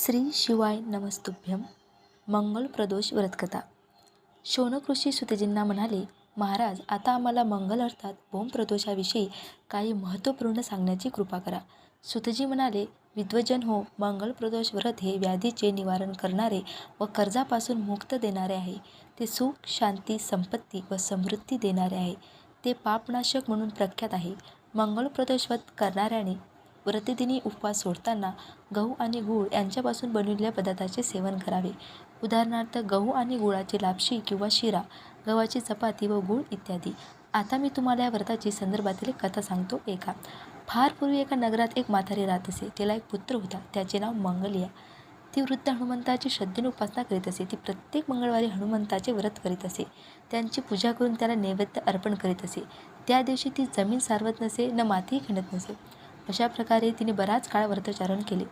श्री शिवाय नमस्तुभ्यम मंगलप्रदोष व्रतकथा. शोनकृषी सुतजींना म्हणाले महाराज आता आम्हाला मंगल अर्थात भोमप्रदोषाविषयी काही महत्त्वपूर्ण सांगण्याची कृपा करा. सुतजी म्हणाले विद्वजन हो मंगलप्रदोष व्रत हे व्याधीचे निवारण करणारे व कर्जापासून मुक्त देणारे आहे. ते सुख शांती संपत्ती व समृद्धी देणारे आहे. ते पापनाशक म्हणून प्रख्यात आहे. मंगलप्रदोष व्रत करणाऱ्याने व्रतदिनी उपवास सोडताना गहू आणि गूळ यांच्यापासून बनविलेल्या पदार्थाचे सेवन करावे. उदाहरणार्थ गहू आणि गुळाची लापशी किंवा शिरा गव्हाची चपाती व गूळ इत्यादी. आता मी तुम्हाला या व्रताची संदर्भातील एक कथा सांगतो एका. फार पूर्वी एका नगरात एक म्हातारी राहत असे. तिला एक पुत्र होता. त्याचे नाव मंगलिया. ती वृद्ध हनुमंताची श्रद्धेने उपासना करीत असे. ती प्रत्येक मंगळवारी हनुमंताचे व्रत करीत असे. त्यांची पूजा करून त्याला नैवेद्य अर्पण करीत असे. त्या दिवशी ती जमीन सारवत नसे न मातीही खणत नसे. अशा प्रकारे तिने बराच काळ व्रतचारण केले.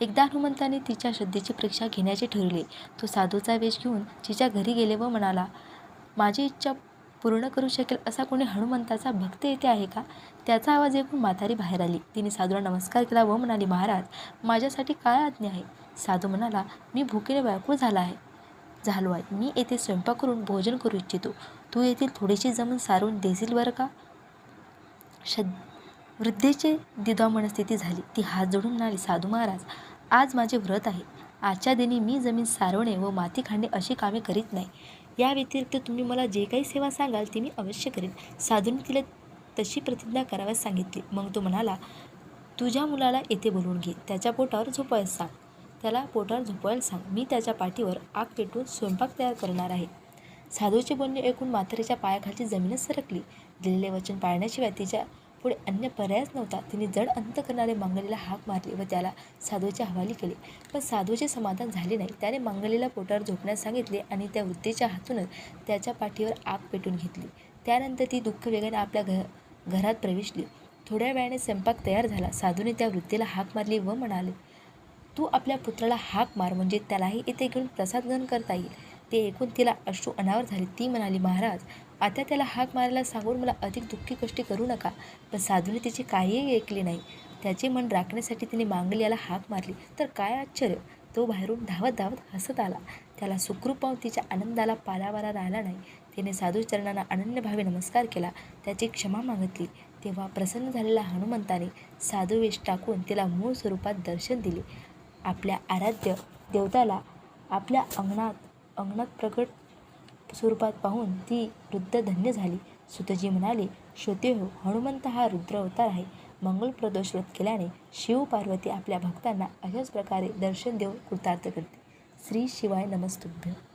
एकदा हनुमंताने तिच्या श्रद्धेची परीक्षा घेण्याचे ठरवले. तो साधूचा वेश घेऊन तिच्या घरी गेले व म्हणाला माझी इच्छा पूर्ण करू शकेल असा कोणी हनुमंताचा भक्त येथे आहे का त्याचा आवाज ऐकून म्हातारी बाहेर आली. तिने साधूला नमस्कार केला व म्हणाली महाराज माझ्यासाठी काय आज्ञा आहे साधू म्हणाला मी भुकेने व्याकुळ झाला आहे. झालो आहे. मी येथे स्वयंपाक करून भोजन करू इच्छितो. तू येथील थोडीशी जमीन सारून देशील बरं का श्रद्ध वृद्धेचे दिदा मनस्थिती झाली. ती हात जोडून म्हणाली साधू महाराज आज माझे व्रत आहे. आजच्या दिनी मी जमीन सारवणे व माती खाणे अशी कामे करीत नाही. या व्यतिरिक्त तुम्ही मला जे काही सेवा सांगाल ती मी अवश्य करेन. साधूने तिला तशी प्रतिज्ञा कराव्यास सांगितली. मग तो म्हणाला तुझ्या मुलाला येथे बोलवून घे. त्याच्या पोटावर झोपायला सांग. त्याला पोटावर झोपायला सांग. मी त्याच्या पाठीवर आग पेटवून स्वयंपाक तयार करणार आहे. साधूचे बोलणे ऐकून म्हातारीच्या पायाखालची जमीनच सरकली. दिलेले वचन पाळण्याशिवाय तिच्या पुढे अन्य पर्यायच नव्हता. तिने जड अंत करणारे मंगलीला हाक मारली व त्याला साधूच्या हवाली केले. पण साधूचे समाधान झाले नाही. त्याने मंगलीला पोटावर झोपण्यास सांगितले आणि त्या वृद्धीच्या हातूनच त्याच्या पाठीवर आग पेटून घेतली. त्यानंतर ती दुःख वेगाने आपल्या घ घरात प्रवेशली. थोड्या वेळाने स्वयंपाक तयार झाला. साधूने त्या वृद्धीला हाक मारली व म्हणाले तू आपल्या पुत्राला हाक मार म्हणजे त्यालाही इथे घेऊन प्रसाद ग्रहण करता येईल. ते ऐकून तिला अश्रू अनावर झाले. ती म्हणाली महाराज आता त्याला हाक मारायला सांगून मला अधिक दुःखी कष्टी करू नका. पण साधूने तिची काहीही ऐकले नाही. त्याचे मन राखण्यासाठी तिने मांगल्याला हाक मारली. तर काय आश्चर्य? तो बाहेरून धावत धावत हसत आला. त्याला सुखरूप पाहून तिच्या आनंदाला पारावारा राहिला नाही. तिने साधू चरणांना अनन्यभावे नमस्कार केला. त्याची क्षमा मागितली. तेव्हा प्रसन्न झालेल्या हनुमंताने साधू वेश टाकून तिला मूळ स्वरूपात दर्शन दिले. आपल्या आराध्य देवताला आपल्या अंगणात अंगणात प्रकट स्वरूपात पाहून ती वृद्ध धन्य झाली. सुतजी म्हणाले श्रोते हो हनुमंत हा रुद्र अवतार आहे. मंगल प्रदोष व्रत केल्याने शिव पार्वती आपल्या भक्तांना अशाच प्रकारे दर्शन देऊन कृतार्थ करते. श्री शिवाय नमस्तुभ्य.